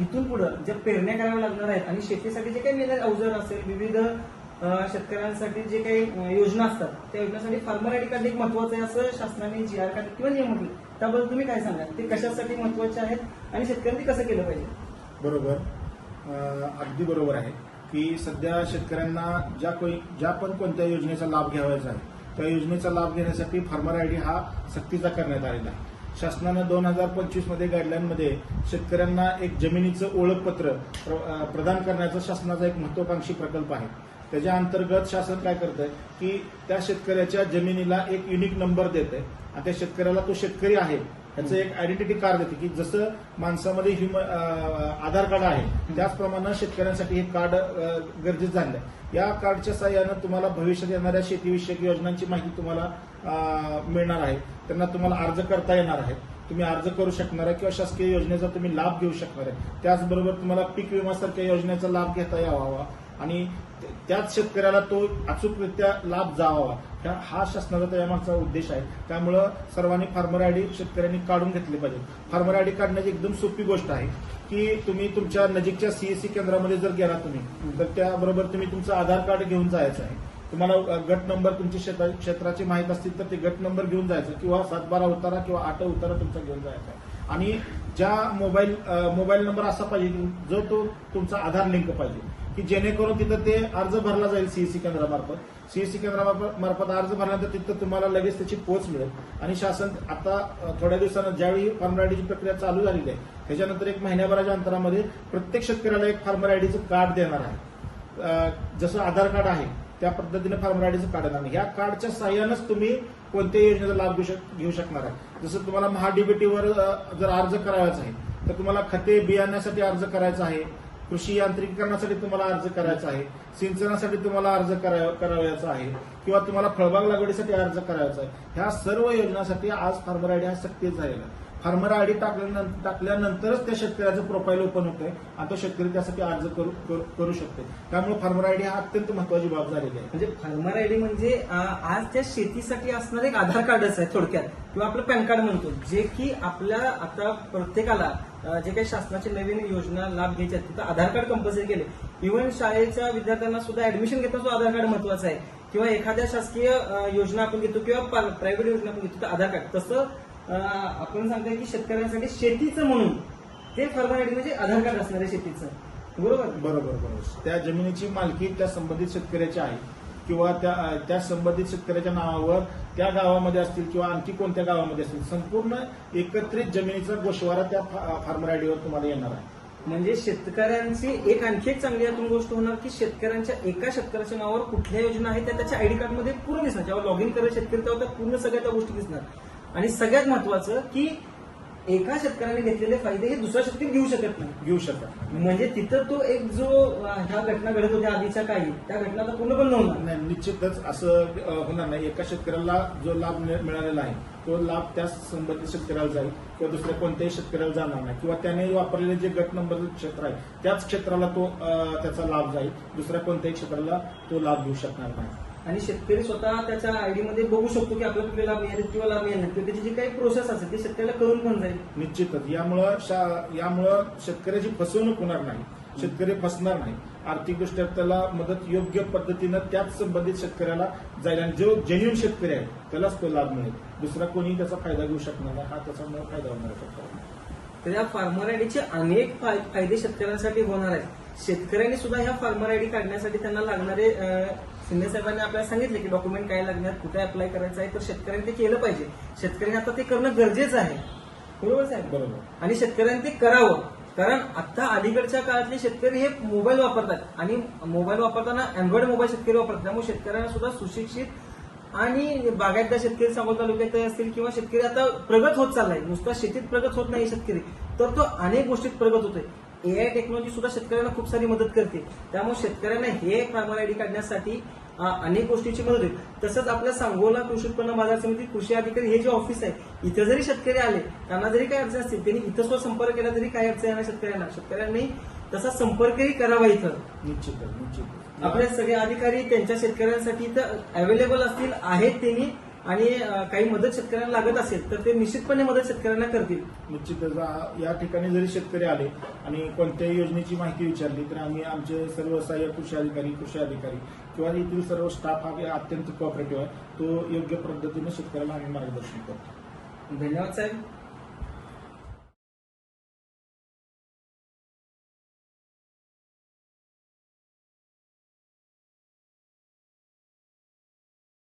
इथून पुढं ज्या पेरण्या कराव्या लागणार आहेत आणि शेतीसाठी जे काही मिळणार अवजार असेल विविध शेतकऱ्यांसाठी जे काही योजना असतात त्या योजनेसाठी फार्मर आयडी कार्ड एक महत्वाचं आहे असं शासनाने जी आर कार्ड किंवा नियम म्हटलं. त्याबद्दल तुम्ही काय सांगाल? ते कशासाठी महत्त्वाचे आहेत आणि शेतकऱ्यांनी कसं केलं पाहिजे? बरोबर. अगदी बरोबर आहे की सध्या शेतकऱ्यांना ज्या कोई ज्या पण कोणत्या योजनेचा लाभ घ्यावायचा आहे त्या योजनेचा लाभ घेण्यासाठी फार्मर आयडी हा सक्तीचा करण्यात आलेला आहे. शासनानं दोन हजार पंचवीसमध्ये गाईडलाईनमध्ये शेतकऱ्यांना एक जमिनीचं ओळखपत्र प्र- प्रदान करण्याचा शासनाचा एक महत्वाकांक्षी प्रकल्प आहे. त्याच्या अंतर्गत शासन काय करतंय की त्या शेतकऱ्याच्या जमिनीला एक युनिक नंबर देत आहे आणि त्या शेतकऱ्याला तो शेतकरी आहे. त्याचं एक आयडेंटिटी कार्ड देते की जसं माणसामध्ये ह्युमन आधार कार्ड आहे त्याचप्रमाणे शेतकऱ्यांसाठी हे कार्ड गरजेचं झालं आहे. या कार्डच्या सहाय्यानं तुम्हाला भविष्यात येणाऱ्या शेतीविषयक योजनांची माहिती तुम्हाला मिळणार आहे. त्यांना तुम्हाला अर्ज करता येणार आहे. तुम्ही अर्ज करू शकणार आहे किंवा शासकीय योजनेचा तुम्ही लाभ घेऊ शकणार आहे. त्याचबरोबर तुम्हाला पीक विमासारख्या योजनेचा लाभ घेता यावा. आणि त्याच शेतकऱ्याला तो अचूकरित्या लाभ जावा हा- हा शासनाचा त्यामागचा उद्देश आहे. त्यामुळं सर्वांनी फार्मर आयडी शेतकऱ्यांनी काढून घेतले पाहिजे फार्मर आयडी काढण्याची एकदम सोपी गोष्ट आहे की तुम्ही तुमच्या नजीकच्या सीएससी केंद्रामध्ये जर गेला तुम्ही तर त्याबरोबर तुम्ही तुमचं आधार कार्ड घेऊन जायचं आहे. तुम्हाला गट नंबर तुमच्या क्षेत्राची माहीत असतील तर ते गट नंबर घेऊन जायचं किंवा सातबारा उतारा किंवा आठ उतारा तुमचा घेऊन जायचा आहे. आणि ज्या मोबाईल मोबाईल नंबर असा पाहिजे जो तो तुमचा आधार लिंक पाहिजे. की जेणेकरून तिथं ते अर्ज भरला जाईल सीएससी केंद्रामार्फत. सीएससी केंद्रामार्फत मार्फत अर्ज भरल्यानंतर तिथं तुम्हाला लगेच त्याची पोच मिळेल. आणि शासन आता थोड्या दिवसानं ज्यावेळी फार्मर आयडीची प्रक्रिया चालू झालेली आहे त्याच्यानंतर एक महिन्याभराच्या अंतरामध्ये प्रत्येक शेतकऱ्याला एक फार्मर आयडीचं कार्ड देणार आहे. जसं आधार कार्ड आहे त्या पद्धतीने फार्मर आयडीचं कार्ड येणार ह्या कार्डच्या सहाय्यानंच तुम्ही कोणत्याही योजनेचा लाभ घेऊ शक- घेऊ शकणार आहे. जसं तुम्हाला महाडीबीटीवर जर अर्ज करायचा आहे तर तुम्हाला खते बियाण्यासाठी अर्ज करायचा आहे. कृषी यांत्रिकीकरणासाठी तुम्हाला अर्ज करायचा आहे सिंचनासाठी तुम्हाला अर्ज करावायचा करावयाचा आहे किंवा तुम्हाला फळबाग लागवडीसाठी अर्ज करायचा आहे ह्या सर्व योजनांसाठी आज फार्मर आयडी हा सक्तीच झालेला आहे फार्मर आयडी टाकल्यानंतर टाकल्यानंतरच त्या शेतकऱ्याचं प्रोफाईल ओपन होतंय. आणि तो शेतकरी त्यासाठी अर्ज करू करू- शकतो त्यामुळे फार्मर आयडी हा अत्यंत महत्वाची बाब झालेली आहे. म्हणजे फार्मर आयडी म्हणजे आज त्या शेतीसाठी असणारं एक आधार कार्डच आहे थोडक्यात. किंवा आपलं पॅन कार्ड म्हणतो. जे की आपल्या आता प्रत्येकाला जे काही शासनाचे नवीन योजना लाभ घ्यायच्या आहेत, तिथं आधार कार्ड कंपल्सरी केले. इव्हन शाळेच्या विद्यार्थ्यांना सुद्धा ऍडमिशन घेताना सुद्धा आधार कार्ड महत्वाचं आहे. किंवा एखाद्या शासकीय योजना आपण घेतो किंवा प्रायव्हेट योजना आपण घेतो तर आधार कार्ड. तसं आपण सांगतोय की शेतकऱ्यांसाठी शेतीचं म्हणून ते फार्मर आयडी म्हणजे आधार कार्ड असणार आहे शेतीचं. बरोबर? बरोबर बरोबर. त्या जमिनीची मालकी त्या संबंधित शेतकऱ्याची आहे. किंवा त्या त्या संबंधित शेतकऱ्याच्या नावावर त्या गावामध्ये असतील किंवा आणखी कोणत्या गावामध्ये असतील संपूर्ण एकत्रित जमिनीचा गोषवारा त्या फार्मर आयडीवर तुम्हाला येणार आहे. म्हणजे शेतकऱ्यांची एक आणखी एक चांगली यातून गोष्ट होणार की शेतकऱ्यांच्या एका शेतकऱ्याच्या नावावर कुठल्या योजना आहेत त्या त्याच्या आयडी कार्डमध्ये पूर्ण दिसणार. जेव्हा लॉग इन करेल शेतकरी तेव्हा त्या पूर्ण सगळ्या त्या गोष्टी दिसणार. आणि सगळ्यात महत्वाचं की एका शेतकऱ्याने घेतलेले फायदे हे दुसरा शेतकरी घेऊ शकत नाही. घेऊ शकता म्हणजे तिथं तो एक जो ह्या घटना घडत होत्या आधीच्या काही त्या घटना तर पूर्ण पण होणार. नाही निश्चितच असं होणार नाही. एका शेतकऱ्याला जो लाभ मिळ- मिळालेला आहे तो लाभ त्या संबंधित शेतकऱ्याला जाईल किंवा दुसऱ्या कोणत्याही शेतकऱ्याला जाणार नाही. किंवा त्याने वापरलेले जे गट नंबर क्षेत्र आहे त्याच क्षेत्राला तो त्याचा लाभ जाईल दुसऱ्या कोणत्याही क्षेत्राला तो लाभ घेऊ शकणार नाही. आणि शेतकरी स्वतः त्याच्या आयडी मध्ये बघू शकतो की आपल्याला कुठले लाभ मिळाले किंवा लाभ मिळाले किंवा त्याची जी काही प्रोसेस असेल ती शेतकऱ्याला कळून पण जाईल. निश्चितच. यामुळं यामुळं शेतकऱ्याची फसवणूक होणार नाही. शेतकरी फसणार नाही. आर्थिकदृष्ट्या त्याला मदत योग्य पद्धतीनं त्याच संबंधित शेतकऱ्याला जाईल. आणि जो जेन्युन शेतकरी आहे त्यालाच तो लाभ मिळेल. दुसरा कोणी त्याचा फायदा घेऊ शकणार नाही. हा त्याचा फायदा होणार आहे. तर या फार्मर आयडीचे अनेक फाय- फायदे शेतकऱ्यांसाठी होणार आहेत. शेतकऱ्यांनी सुद्धा ह्या फार्मर आयडी काढण्यासाठी त्यांना लागणारे शिंदे साहेबांनी आपल्याला सांगितले की डॉक्युमेंट काय लागणार कुठे अप्लाय करायचं आहे तर शेतकऱ्यांनी ते केलं पाहिजे. शेतकऱ्यांनी आता ते करणं गरजेचं आहे. बरोबर साहेब? बरोबर. आणि शेतकऱ्यांनी ते करावं. कारण आता अलीकडच्या काळातले शेतकरी हे मोबाईल वापरतात. आणि मोबाईल वापरताना अँड्रॉइड मोबाईल शेतकरी वापरतात. त्यामुळे शेतकऱ्यांना सुद्धा सुशिक्षित आणि बागायतदार शेतकरी सांगोल तालुक्यात असतील किंवा शेतकरी आता प्रगत होत चाललाय. नुसता शेतीत प्रगत होत नाही शेतकरी. तर तो अनेक गोष्टीत प्रगत होतोय. एआय टेक्नॉलॉजी सुद्धा शेतकऱ्यांना खूप सारी मदत करते. त्यामुळे शेतकऱ्यांना हे फार्मर आयडी काढण्यासाठी अ, अनेक गोष्टीची मदत होईल. तसंच आपल्या सांगोला कृषी उत्पन्न बाजार समिती कृषी अधिकारी हे जे ऑफिस आहे इथं जरी शेतकरी आले त्यांना जरी काही अडचण असतील त्यांनी इथं सुद्धा संपर्क केला तरी काही अडचण येणार शेतकऱ्यांना. शेतकऱ्यांनी तसा संपर्कही करावा इथं. निश्चितच निश्चित आपले सगळे अधिकारी त्यांच्या शेतकऱ्यांसाठी इथं अवेलेबल असतील आहेत त्यांनी. आणि काही मदत शेतकऱ्यांना लागत असेल तर ते निश्चितपणे मदत शेतकऱ्यांना करतील. निश्चितच या ठिकाणी जरी शेतकरी आले आणि कोणत्याही योजनेची माहिती विचारली तर आम्ही आमचे सर्व सहाय्यक कृषी अधिकारी कृषी अधिकारी किंवा येथील सर्व स्टाफ हा अत्यंत कोऑपरेटिव्ह आहे. तो योग्य पद्धतीने शेतकऱ्याला आम्ही मार्गदर्शन करतो. धन्यवाद साहेब.